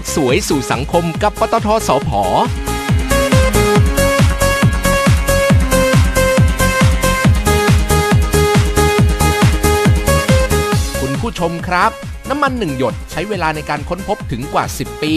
กสวยสู่สังคมกับปตทสพคุณผู้ชมครับ น้ำมันหนึ่งหยดใช้เวลาในการค้นพบถึงกว่า 10 ปี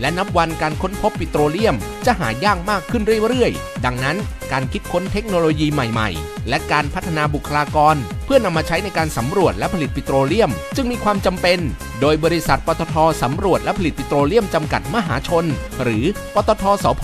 และนับวันการค้นพบปิโตรเลียม จะหายากมากขึ้นเรื่อยๆ ดังนั้นการคิดค้นเทคโนโลยีใหม่ๆ และการพัฒนาบุคลากร พื่อนำมาใช้ในการสำรวจและผลิตปิโตรเลียม จึงมีความจำเป็น โดยบริษัทปตทสำรวจและผลิตปิโตรเลียมจำกัดมหาชน หรือปตทสพ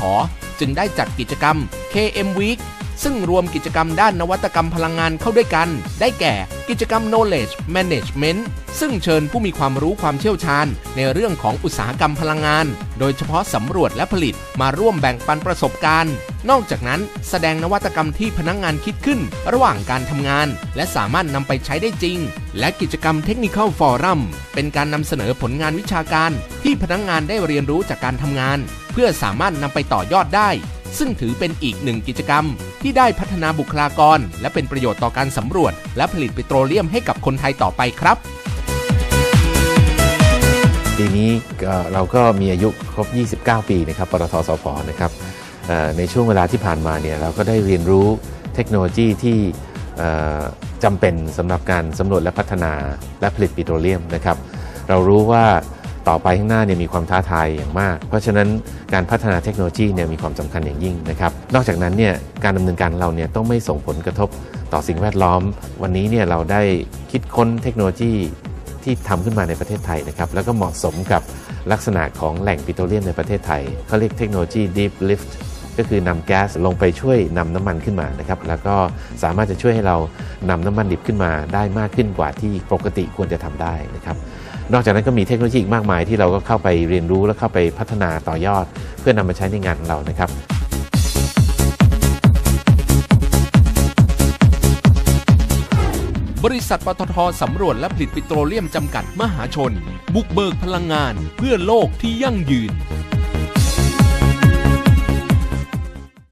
จึงได้จัดกิจกรรม KM Week ซึ่งรวมกิจกรรมด้านนวัตกรรมพลังงานเข้าด้วยกัน ได้แก่กิจกรรม Knowledge Management ซึ่งเชิญผู้มีความรู้ความเชี่ยวชาญ ในเรื่องของอุตสาหกรรมพลังงาน โดยเฉพาะสำรวจและผลิตมาร่วมแบ่งปันประสบการณ์ นอกจากนั้นแสดงนวัตกรรมที่พนักงงานคิดขึ้น ระหว่างการทำงาน และสามารถนำไปใช้ได้จริง และกิจกรรม Technical Forum เป็นการนำเสนอผลงานวิชาการ ที่พนักงงานได้เรียนรู้จากการทำงาน เพื่อสามารถนำไปต่อยอดได้ ซึ่งถือเป็นอีกหนึ่งกิจกรรม ที่ได้พัฒนาบุคลากร และเป็นประโยชน์ต่อการสำรวจ และผลิตปิโตรเลียมให้กับคนไทยต่อไปครับปีนี้เราก็มีอายุครบ 29 ปีนะครับ ปตทสพนะครับในช่วงเวลาที่ผ่านมาเนี่ยเราก็ได้เรียนรู้เทคโนโลยีที่จำเป็นสำหรับการสำรวจและพัฒนาและผลิตปิโตรเลียมนะครับ เรารู้ว่า ต่อไปข้างหน้าเนี่ยมีความท้าทายอย่างมาก เพราะฉะนั้นการพัฒนาเทคโนโลยีเนี่ยมีความสำคัญอย่างยิ่งนะครับ นอกจากนั้นเนี่ยการดำเนินการเราเนี่ยต้องไม่ส่งผลกระทบต่อสิ่งแวดล้อม วันนี้เนี่ยเราได้คิดค้นเทคโนโลยีที่ทำขึ้นมาในประเทศไทยนะครับแล้วก็เหมาะสมกับลักษณะของแหล่งปิโตรเลียมในประเทศไทยเขาเรียกเทคโนโลยี Deep Lift ก็คือนำแก๊สลงไปช่วยนำน้ำมันขึ้นมานะครับแล้วก็สามารถจะช่วยให้เรานำน้ำมันดิบขึ้นมาได้มากขึ้นกว่าที่ปกติควรจะทำได้นะครับนอกจากนั้นก็มีเทคโนโลยีอีกมากมายที่เราก็เข้าไปเรียนรู้และเข้าไปพัฒนาต่อยอด เพื่อนำมาใช้ในงานของเรานะครับบริษัทปตทสำรวจและผลิตปิโตรเลียมจำกัดมหาชน บุกเบิกพลังงานเพื่อโลกที่ยั่งยืน